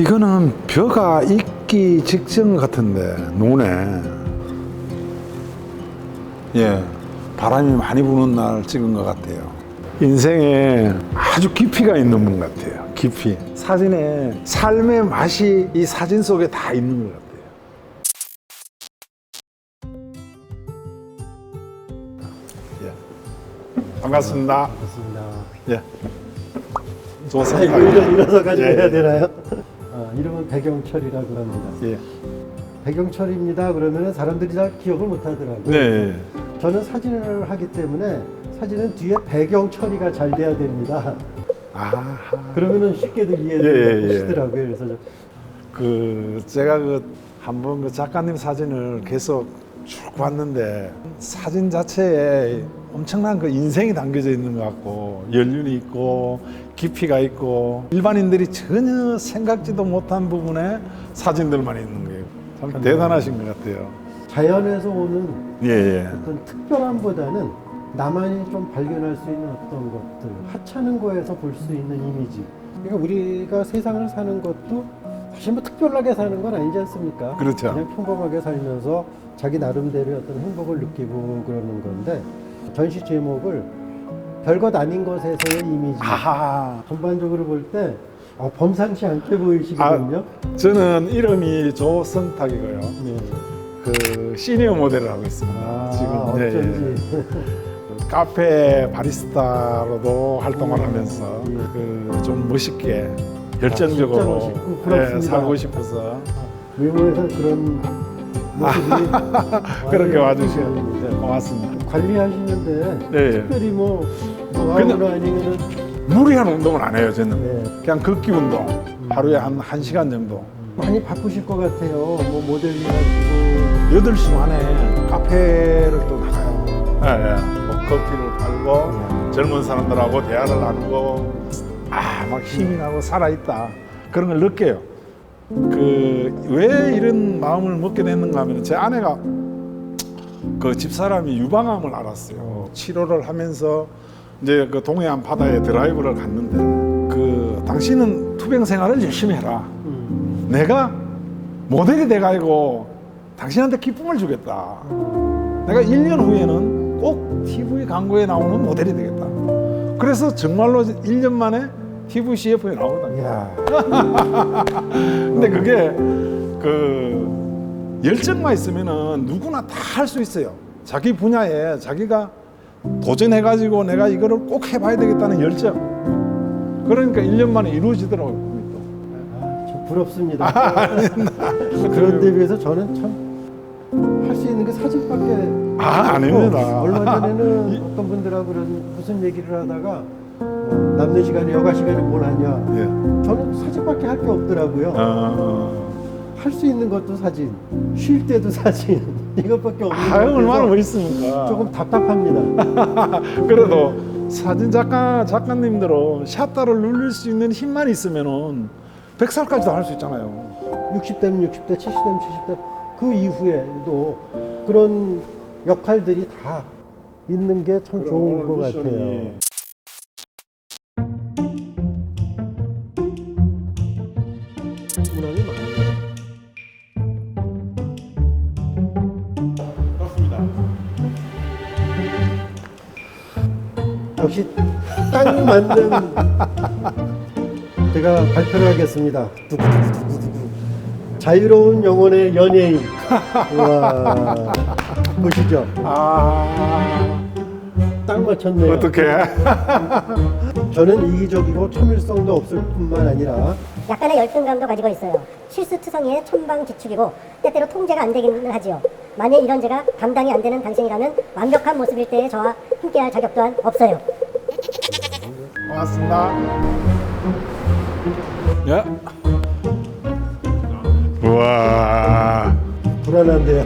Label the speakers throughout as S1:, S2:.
S1: 이거는 벼가 익기 직전 같은데 눈에 예 바람이 많이 부는 날 찍은 것 같아요. 인생에 아주 깊이가 있는 분 같아요. 깊이 사진에 삶의 맛이 이 사진 속에 다 있는 것 같아요. 예. 반갑습니다. 예. 좋습니다.
S2: 아, 이거 이러, 이러서 가지고
S1: 예,
S2: 해야
S1: 예.
S2: 되나요? 아, 이름은 백영철이라고 합니다.
S1: 예.
S2: 백영철입니다. 그러면 사람들이 잘 기억을 못 하더라고요.
S1: 네.
S2: 저는 사진을 하기 때문에 사진은 뒤에 배경 처리가 잘 돼야 됩니다.
S1: 아하.
S2: 그러면은 쉽게들
S1: 예, 예, 예.
S2: 이해하시더라고요. 그래서 저-
S1: 그 제가 그 한번 그 작가님 사진을 계속 쭉 봤는데 사진 자체에 엄청난 그 인생이 담겨져 있는 것 같고 연륜이 있고 깊이가 있고 일반인들이 전혀 생각지도 못한 부분에 사진들만 있는 거예요. 참 대단하신 것 같아요.
S2: 자연에서 오는
S1: 예, 예.
S2: 어떤 특별함보다는 나만이 좀 발견할 수 있는 어떤 것들, 하찮은 거에서 볼 수 있는 이미지. 그러니까 우리가 세상을 사는 것도 사실 뭐 특별하게 사는 건 아니지 않습니까?
S1: 그렇죠.
S2: 그냥 평범하게 살면서 자기 나름대로의 어떤 행복을 느끼고 그러는 건데 전시 제목을 별것 아닌 것에서의 이미지.
S1: 아하.
S2: 전반적으로 볼 때 어, 범상치 않게 보이시거든요.
S1: 저는 이름이 조성탁이고요.
S2: 네.
S1: 그 시니어 모델을 하고 있습니다.
S2: 아,
S1: 지금 예, 예.
S2: 어쩐지.
S1: 카페 바리스타로도 활동을
S2: 음,
S1: 하면서
S2: 예.
S1: 그 좀 멋있게 열정적으로
S2: 아, 멋있고 부럽습니다.
S1: 예, 살고 싶어서
S2: 외모에서 그런 모습이
S1: 그렇게. 네, 고맙습니다.
S2: 관리하시는데
S1: 네.
S2: 특별히 뭐, 뭐 아무나 아니면은
S1: 무리한 운동은 안 해요 저는.
S2: 네.
S1: 그냥 걷기 운동 하루에 한 1시간 정도.
S2: 많이 바쁘실 것 같아요. 뭐 모델링 하시고
S1: 8시 반에 카페를 또 나가요. 예, 예. 뭐 커피를 팔고 젊은 사람들하고 대화를 나누고 아, 막 힘이 나고 살아있다. 그런 걸 느껴요. 그, 왜 이런 마음을 먹게 됐는가 하면 제 아내가 그 집사람이 유방암을 앓았어요. 치료를 하면서 이제 그 동해안 바다에 드라이브를 갔는데 그 당신은 투병 생활을 열심히 해라.
S2: 음.
S1: 내가 모델이 돼가지고 당신한테 기쁨을 주겠다. 내가 1년 후에는 꼭 TV 광고에 나오는 모델이 되겠다. 그래서 정말로 1년 만에 TV CF에 나오거든요. 근데 그게 그 열정만 있으면은 누구나 다 할 수 있어요. 자기 분야에 자기가 도전해가지고 내가 이거를 꼭 해봐야 되겠다는 열정. 그러니까 1년 만에 이루어지더라고요.
S2: 아, 참 부럽습니다. 그런 데 비해서 저는 참 할 수 있는 게 사진밖에
S1: 아, 아닙니다.
S2: 얼마 전에는 어떤 분들하고 그런 무슨 얘기를 하다가 뭐 남는 시간에 여가 시간에 뭘 하냐
S1: 예.
S2: 저는 사진밖에 할 게 없더라고요.
S1: 어.
S2: 할수 있는 것도 사진, 쉴 때도 사진 이것밖에 없는 것
S1: 아유 얼마나 멋있습니까?
S2: 조금 답답합니다.
S1: 그래도 사진 작가 작가님들은 샷다를 누릴 수 있는 힘만 있으면은 100살까지도 할 수 있잖아요.
S2: 60대면 60대, 70대면 70대 그 이후에도 그런 역할들이 다 있는 게 참 좋은 것 같아요. 딱 맞는 제가 발표를 하겠습니다. 두구두구두구두구. 자유로운 영혼의 연예인. 와 보시죠.
S1: 아
S2: 딱 맞췄네요.
S1: 어떻게?
S2: 저는 이기적이고 참을성도 없을 뿐만 아니라
S3: 약간의 열등감도 가지고 있어요. 실수투성이의 천방지축이고 때때로 통제가 안 되기는 하지요. 만약 이런 제가 감당이 안 되는 당신이라면 완벽한 모습일 때의 저와 함께할 자격 또한 없어요.
S1: 고맙습니다. 예. 우와.
S2: 불안한데요.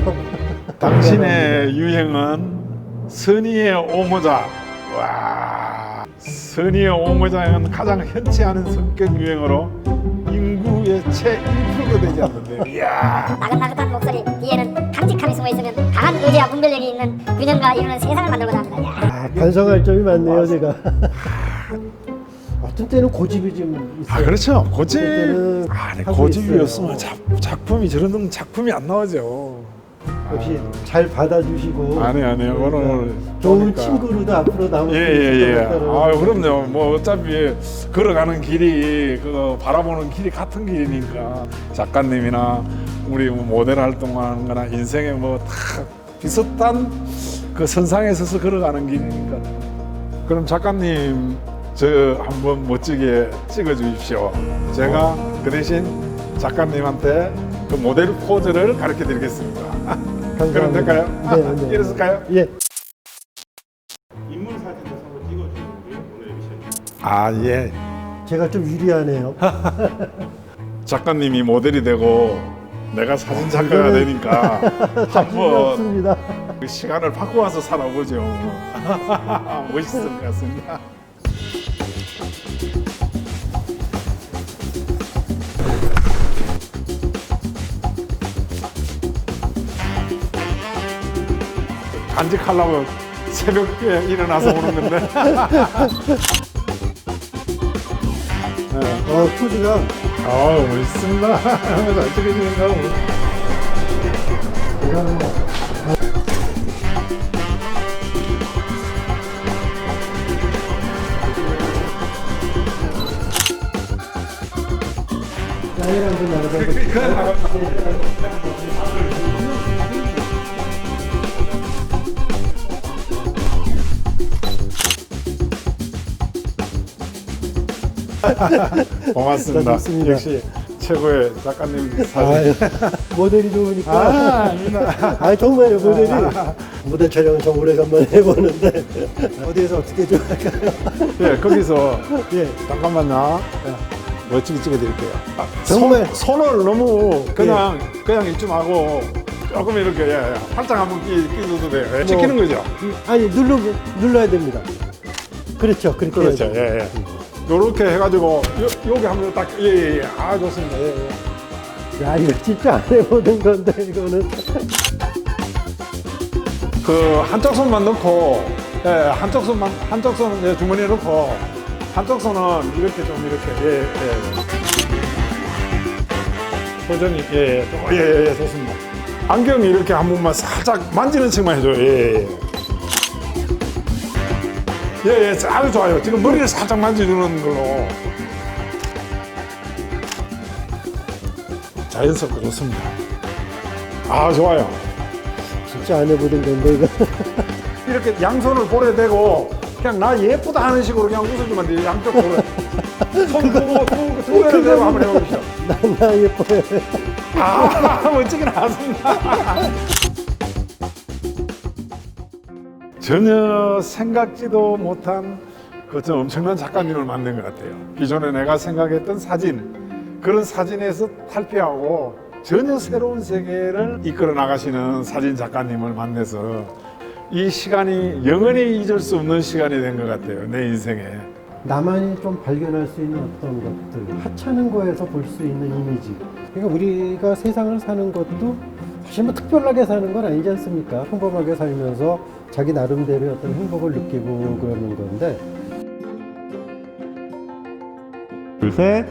S1: 당신의 유행은 선의의 오모자. 와, 선의의 오모자는 가장 않은 성격 유행어로 인구의 채 1%도 되지 않는데. 이야.
S4: 나긋나긋한 목소리 뒤에는 강직함이 숨어 있으면 강한 의지와 분별력이 있는 균형과 이루는 세상을 만들고자 합니다. 야.
S2: 아, 반성할 점이 많네요, 제가. 어떤 때는 고집이 좀 있어요.
S1: 아 그렇죠. 고집 아니
S2: 할수
S1: 고집이었으면
S2: 있어요.
S1: 작, 작품이 저런 작품이 안 나오죠.
S2: 역시 잘 받아주시고.
S1: 아니 아니 오늘
S2: 좋은
S1: 보니까.
S2: 친구로도 앞으로 남을 수
S1: 예예예. 아 그럼요. 뭐 어차피 걸어가는 길이 그 바라보는 길이 같은 길이니까. 작가님이나 우리 뭐 모델 활동하는 거나 인생에 뭐 다 비슷한 그 선상에 서서 걸어가는 길이니까. 그럼 작가님 저 한번 멋지게 찍어 주십시오 제가 그 대신 작가님한테 그 모델 포즈를 가르쳐 드리겠습니다 그럼. 될까요?
S2: 네, 네.
S1: 이랬을까요?
S2: 예.
S5: 인물 사진을 서로 찍어주는 게 오늘의 미션입니다.
S1: 아 예.
S2: 제가 좀 유리하네요.
S1: 작가님이 모델이 되고 내가 사진 작가가
S2: 이거는
S1: 되니까 한번
S2: 없습니다.
S1: 그 시간을 바꿔와서 살아보죠. 멋있을 것 같습니다. 간직하려고 새벽에 일어나서 오는 건데. 네.
S2: 어, 포즈가
S1: 아 멋있습니다. 잘 찍으시는가?
S2: 나이를 한번 나가서
S1: 고맙습니다.
S2: 좋습니다.
S1: 역시 최고의 작가님 사진.
S2: 아유, 모델이 좋으니까.
S1: 아, 아닙니다.
S2: 아, 정말요, 모델이. 모델 촬영 좀 오래간만에 해보는데, 어디에서 어떻게 좀 할까요?
S1: 예, 거기서
S2: 예.
S1: 잠깐만요. 예, 멋지게 찍어드릴게요. 아,
S2: 정말.
S1: 손, 을 너무 그냥 그냥 이쯤 하고 조금 이렇게 예, 예. 팔짱 한번 끼, 끼줘도 돼요. 예, 찍히는 거죠.
S2: 아니, 눌러, 눌러야 됩니다. 그렇죠, 그렇게.
S1: 그렇죠.
S2: 해야 돼요.
S1: 예, 예. 요렇게 해가지고 요, 여기 한번 딱 예, 예, 예. 아 좋습니다. 예, 예.
S2: 야, 이거 진짜 안 해보는 건데, 이거는.
S1: 그 한쪽 손만 넣고 예, 한쪽 손만 한쪽 손은 예, 주머니에 넣고 한쪽 손은 이렇게 좀 이렇게 예, 예. 표정이 예, 예, 좀, 예, 예, 예, 좋습니다. 안경이 이렇게 한 번만 살짝 만지는 척만 해줘요. 예, 예. 예, 예, 아주 좋아요. 지금 머리를 살짝 만져주는 걸로 자연스럽고 좋습니다. 아, 좋아요.
S2: 진짜 안 해보는 건데, 이거.
S1: 이렇게 양손을 볼에 대고 그냥 나 예쁘다 하는 식으로 그냥 웃어주면 돼요. 양쪽 볼에. 손 보고 두, 두 개를 대고 한번 해보십시오.
S2: 나, 나 예뻐요.
S1: 아, 멋지게 나왔습니다. 전혀 생각지도 못한 그좀 엄청난 작가님을 만든 것 같아요. 기존에 내가 생각했던 사진, 그런 사진에서 탈피하고 전혀 새로운 세계를 이끌어 나가시는 사진 작가님을 만나서 이 시간이 영원히 잊을 수 없는 시간이 된 것 같아요. 내 인생에.
S2: 나만이 좀 발견할 수 있는 어떤 것들, 하찮은 거에서 볼 수 있는 이미지. 그러니까 우리가 세상을 사는 것도 사실 뭐 특별하게 사는 건 아니지 않습니까? 평범하게 살면서 자기 나름대로의 어떤 행복을 느끼고 그러는 건데.
S5: 둘, 셋.